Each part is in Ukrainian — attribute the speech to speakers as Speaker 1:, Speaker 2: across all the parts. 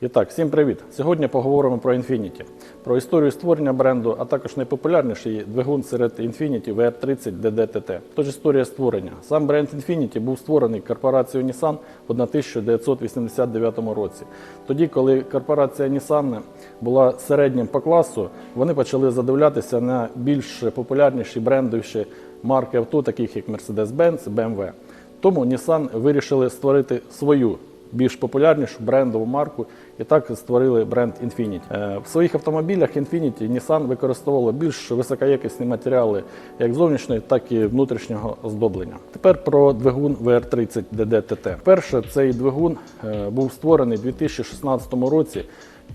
Speaker 1: І так, всім привіт! Сьогодні поговоримо про Infiniti, про історію створення бренду, а також найпопулярніший двигун серед Infiniti VR30 DDTT. Тож історія створення. Сам бренд Infiniti був створений корпорацією Nissan в 1989 році. Тоді, коли корпорація Nissan була середнім по класу, вони почали задивлятися на більш популярніші брендовіші марки авто, таких як Mercedes-Benz, BMW. Тому Nissan вирішили створити свою більш популярнішу брендову марку і так створили бренд Infiniti. Е, В своїх автомобілях Infiniti Nissan використовувала більш високоякісні матеріали як зовнішнього, так і внутрішнього оздоблення. Тепер про двигун VR30 DDTT. Перше, цей двигун е, був створений у 2016 році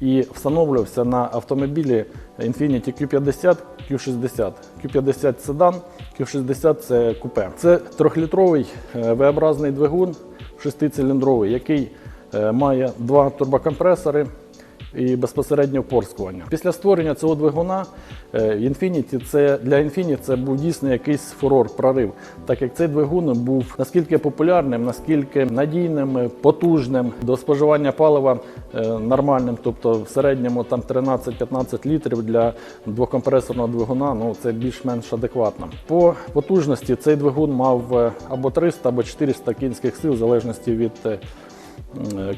Speaker 1: і встановлювався на автомобілі Infiniti Q50, Q60. Q50 седан, Q60 це купе. Це трьохлітровий е, V-образний двигун шестициліндровий, який е, має два турбокомпресори і безпосередньо впорскування. Після створення цього двигуна е, Infiniti це для Infiniti це був дійсно якийсь фурор, прорив, так як цей двигун був наскільки популярним, наскільки надійним, потужним до споживання палива е, нормальним, тобто в середньому там 13-15 літрів для двокомпресорного двигуна. Ну це більш-менш адекватно. По потужності цей двигун мав е, або 300, або 400 кінських сил, в залежності від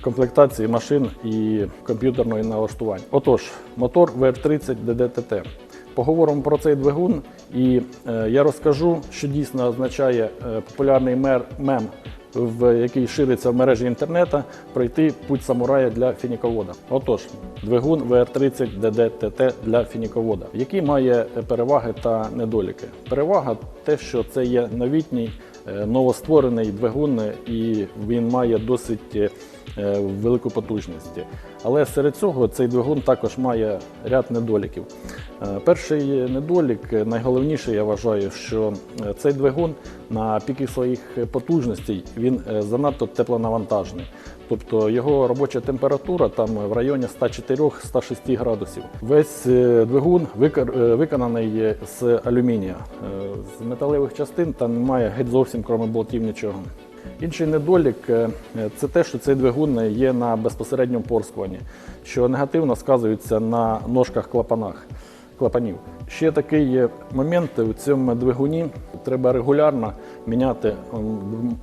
Speaker 1: комплектації машин і комп'ютерної налаштування. Отож, мотор VR30 DDTT. Поговоримо про цей двигун, і е, я розкажу, що дійсно означає е, популярний мер, мем, в який шириться в мережі інтернету, пройти путь самурая для фініковода. Отож, двигун VR30 DDTT для фініковода, який має е, переваги та недоліки. Перевага те, що це є новітній е, новостворений двигун, е, і він має досить е, велику потужність. Але серед цього цей двигун також має ряд недоліків. Е, Перший недолік, е, найголовніший, я вважаю, що цей двигун на піки своїх потужностей він занадто теплонавантажений. Тобто його робоча температура там в районі 104-106 градусів. Весь двигун виконаний з алюмінія. З металевих частин там немає геть зовсім, крім болтів, нічого. Інший недолік е, це те, що цей двигун є на безпосередньому порскуванні, що негативно сказується на ножках клапанах, клапанів. Ще такий момент у цьому двигуні. Треба регулярно міняти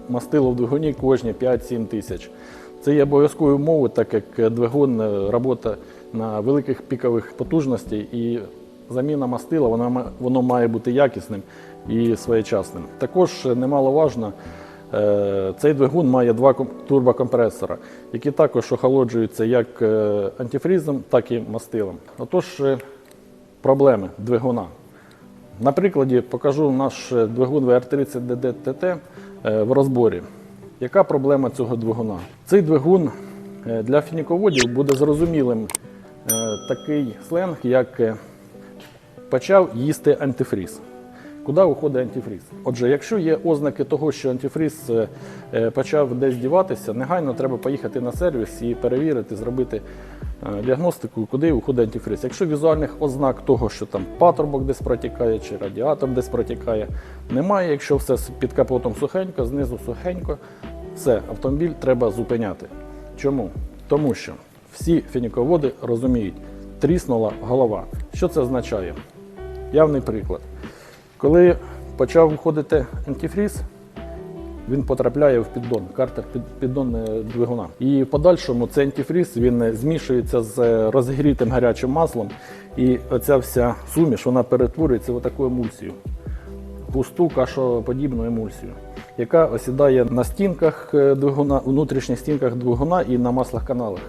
Speaker 1: мастило в двигуні кожні 5-7 тисяч. Це є обов'язковою умовою, так як двигун е, робота на великих пікових потужностей і заміна мастила вона, ма- воно має бути якісним і своєчасним. Також немаловажно, цей двигун має два турбокомпресора, які також охолоджуються як е, антифрізом, так і мастилом. Отож, е, проблеми двигуна. На прикладі покажу наш е, двигун VR30 DDTT е, в розборі. Яка проблема цього двигуна? Цей двигун е, для фініководів буде зрозумілим е, такий сленг, як е, почав їсти антифріз. Куди уходить антифріз? Отже, якщо є ознаки того, що антифріз е, е, почав десь діватися, негайно треба поїхати на сервіс і перевірити, зробити е, діагностику, куди уходить антифріз. Якщо візуальних ознак того, що там патрубок десь протікає чи радіатор десь протікає, немає. Якщо все під капотом сухенько, знизу сухенько, все, автомобіль треба зупиняти. Чому? Тому що всі фініководи розуміють, тріснула голова. Що це означає? Явний приклад. Коли почав виходити антифріз, він потрапляє в піддон, картер під, піддон двигуна. І в подальшому цей антифріз він змішується з е, розгрітим гарячим маслом, і оця вся суміш вона перетворюється в таку емульсію, густу кашоподібну емульсію, яка осідає на стінках е, двигуна, внутрішніх стінках двигуна і на маслах каналах.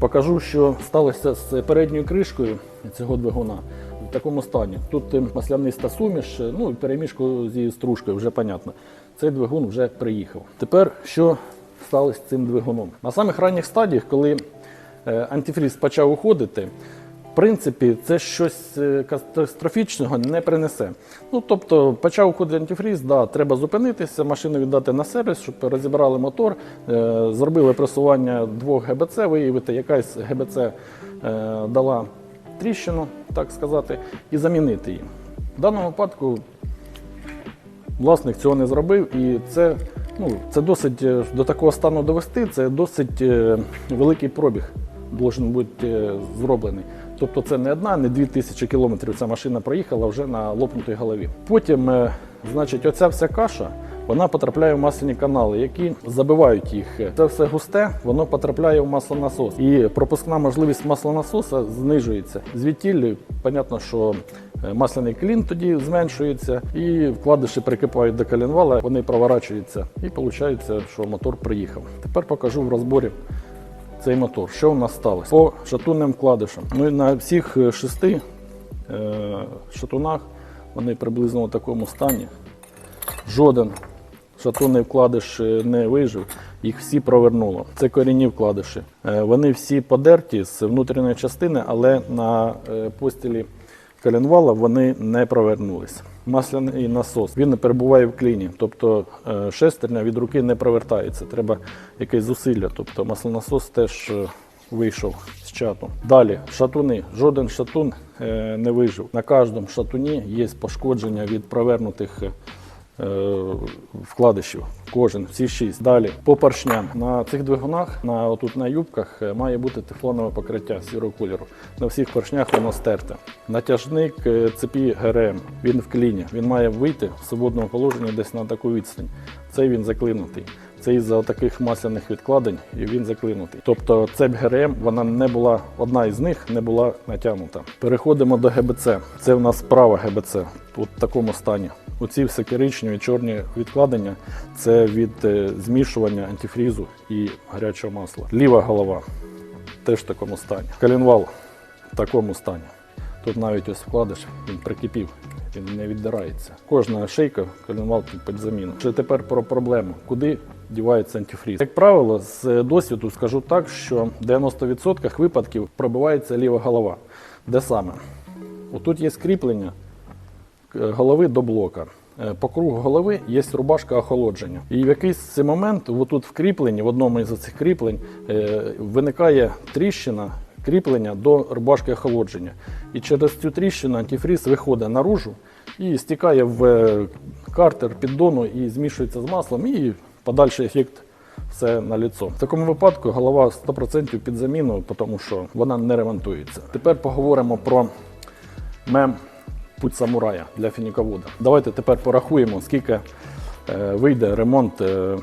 Speaker 1: Покажу, що сталося з передньою кришкою цього двигуна в такому стані. Тут е, масляниста суміш, е, ну і перемішку зі стружкою, вже понятно. Цей двигун вже приїхав. Тепер що сталося з цим двигуном? На самих ранніх стадіях, коли е, антифріз почав уходити, в принципі, це щось е, катастрофічного не принесе. Ну, тобто, почав уходити антифріз, да, треба зупинитися, машину віддати на сервіс, щоб розібрали мотор, зробили пресування двох ГБЦ, виявити, якась ГБЦ дала тріщину, так сказати, і замінити її. В даному випадку власник цього не зробив, і це, ну, це досить е, до такого стану довести, це досить е, великий пробіг должен бути е, зроблений. Тобто це не одна, не дві тисячі кілометрів ця машина проїхала вже на лопнутій голові. Потім, значить, оця вся каша. Вона потрапляє в масляні канали, які забивають їх. Це все густе, воно потрапляє в маслонасос. І пропускна можливість маслонасоса знижується. Звідтіль, понятно, що е, масляний клін тоді зменшується, і вкладиші прикипають до коленвала, вони проворачуються, і виходить, що мотор приїхав. Тепер покажу в розборі цей мотор. Що у нас сталося? По шатунним вкладишам. Ну на всіх е, шести е, шатунах вони приблизно в такому стані. Жоден шатунний вкладиш е, не вижив, їх всі провернуло. Це корінні вкладиші. Е, Вони всі подерті з внутрішньої частини, але на е, постілі коленвала вони не провернулись. Масляний насос він перебуває в кліні, тобто шестерня від руки не провертається. Треба якесь зусилля. Тобто маслонасос теж вийшов з чату. Далі шатуни. Жоден шатун не вижив. На кожному шатуні є пошкодження від провернутих. Е, вкладишів. Кожен, всі шість. Далі по поршням. На цих двигунах, на отут на юбках, е, має бути тефлонове покриття сірого кольору. На всіх поршнях воно стерте. Натяжник е, цепі ГРМ. Він в кліні. Він має вийти в свободному положенні десь на таку відстань. Цей він заклинутий. Це із-за таких масляних відкладень, і він заклинутий. Тобто цепь ГРМ, вона не була, одна із них не була натягнута. Переходимо до ГБЦ. Це в нас права ГБЦ, в такому стані. Оці все коричневі, чорні відкладення це від е, змішування антифрізу і гарячого масла. Ліва голова теж в такому стані. Калінвал в такому стані. Тут навіть ось вкладиш, він прикипів, він не віддирається. Кожна шийка, коленвал під, заміну. Ще тепер про проблему. Куди дівається антифріз? Як правило, з досвіду скажу так, що в 90% випадків пробивається ліва голова. Де саме? Отут є скріплення е, голови до блока. Е, По кругу голови є рубашка охолодження. І в якийсь момент, отут в кріпленні, в одному із цих кріплень, е, виникає тріщина кріплення до рубашки охолодження. І через цю тріщину антифріз виходить наружу і стікає в е, картер піддону і змішується з маслом, і подальший ефект все на ліцо. В такому випадку голова 100% під заміну, тому що вона не ремонтується. Тепер поговоримо про мем Путь самурая для фініковода. Давайте тепер порахуємо, скільки е, вийде ремонт е,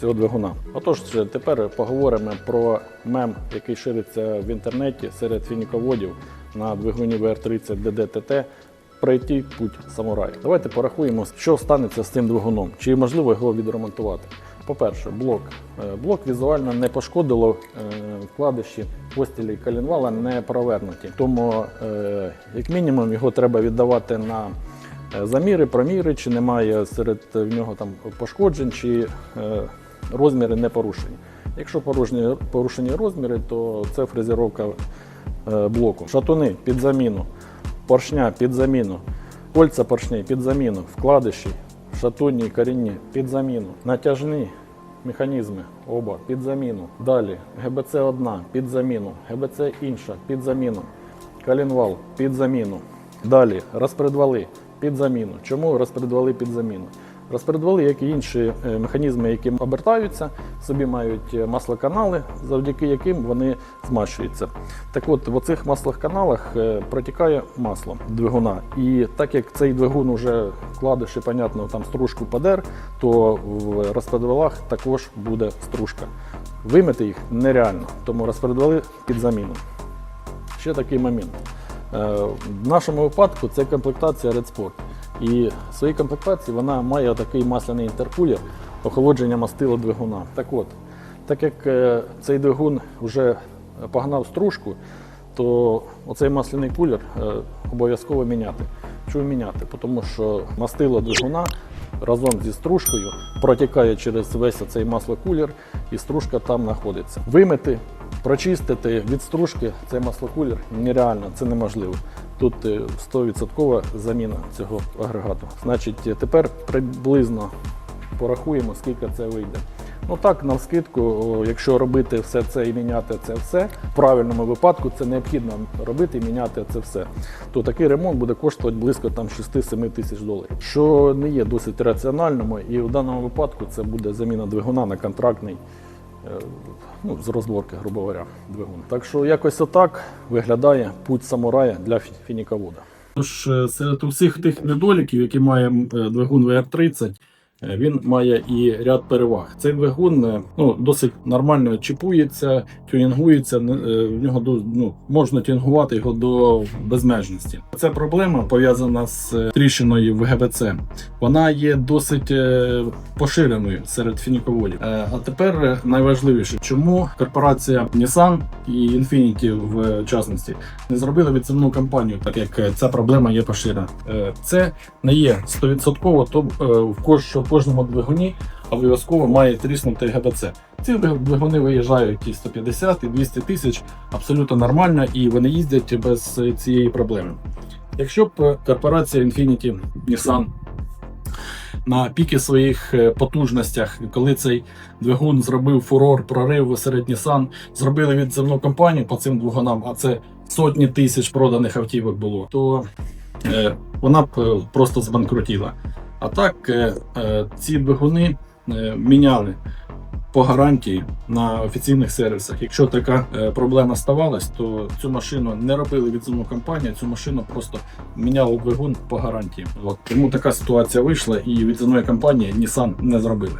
Speaker 1: цього двигуна. Отож, тепер поговоримо про мем, який шириться в інтернеті серед фініководів на двигуні VR30 DDTT. Пройти путь самурая. Давайте порахуємо, що станеться з цим двигуном, чи можливо його відремонтувати. По-перше, блок. Е, Блок візуально не пошкодило е, вкладиші постілі коленвала не провернуті. Тому, е, як мінімум, його треба віддавати на е, заміри, проміри, чи немає серед в нього там пошкоджень, чи е, розміри не порушені. Якщо порушені, порушені розміри, то це фрезеровка е, блоку. Шатуни під заміну, поршня під заміну, кольця поршней під заміну, вкладиші, шатунні, корінні під заміну, натяжні механізми оба під заміну. Далі ГБЦ одна під заміну, ГБЦ інша під заміну, калінвал під заміну. Далі розпредвали під заміну. Чому розпредвали під заміну? Розпредвали, як і інші е, механізми, які обертаються, собі мають е, маслоканали, завдяки яким вони змащуються. Так от, в оцих маслоканалах е, протікає масло двигуна. І так як цей двигун уже вкладиш і, понятно, там стружку подер, то в розпредвалах також буде стружка. Вимити їх нереально, тому розпредвали під заміну. Ще такий момент. В нашому випадку це комплектація Red Sport. І в своїй комплектації вона має такий масляний інтеркулер охолодження мастила двигуна. Так от, так як е, цей двигун вже погнав стружку, то оцей масляний кулер е, обов'язково міняти. Чому міняти? Тому що мастило двигуна разом зі стружкою протікає через весь цей маслокулер, і стружка там знаходиться. Вимити, прочистити від стружки цей маслокулер нереально, це неможливо. Тут е, 100% заміна цього агрегату. Значить, е, тепер приблизно порахуємо, скільки це вийде. Ну так, навскидку, якщо робити все це і міняти це все, в правильному випадку це необхідно робити і міняти це все, то такий ремонт буде коштувати близько там 6-7 тисяч доларів, що не є досить раціональним, і в даному випадку це буде заміна двигуна на контрактний е, ну, з розборки, грубо говоря, двигун. Так що якось отак виглядає путь самурая для фі- фініковода. Тож е, серед усіх тих недоліків, які має е, двигун VR30, е, він має і ряд переваг. Цей двигун е, ну, досить нормально чіпується, тюнінгується. е, В нього ну, можна тюнінгувати його до безмежності. Ця проблема пов'язана з е, тріщиною в ГБЦ. Вона є досить поширеною серед фініководів. А тепер найважливіше, чому корпорація Nissan і Infiniti в частності не зробили відземну кампанію, так як ця проблема є поширена. Це не є 100%, то в кож- що в кожному двигуні обов'язково має тріснути ГБЦ. Ці двигуни виїжджають і 150, і 200 тисяч абсолютно нормально, і вони їздять без цієї проблеми. Якщо б корпорація Infiniti Nissan на піки своїх е, потужностях, коли цей двигун зробив фурор, прорив серед Nissan, зробили відземну кампанію по цим двигунам, а це сотні тисяч проданих автівок було, то е, вона б е, просто збанкрутіла. А так, е, е, ці двигуни е, міняли по гарантії на офіційних сервісах. Якщо така проблема ставалась, то цю машину не робили відземну кампанію, цю машину просто міняли двигун по гарантії. От тому така ситуація вийшла, і відземної кампанії Nissan не зробили.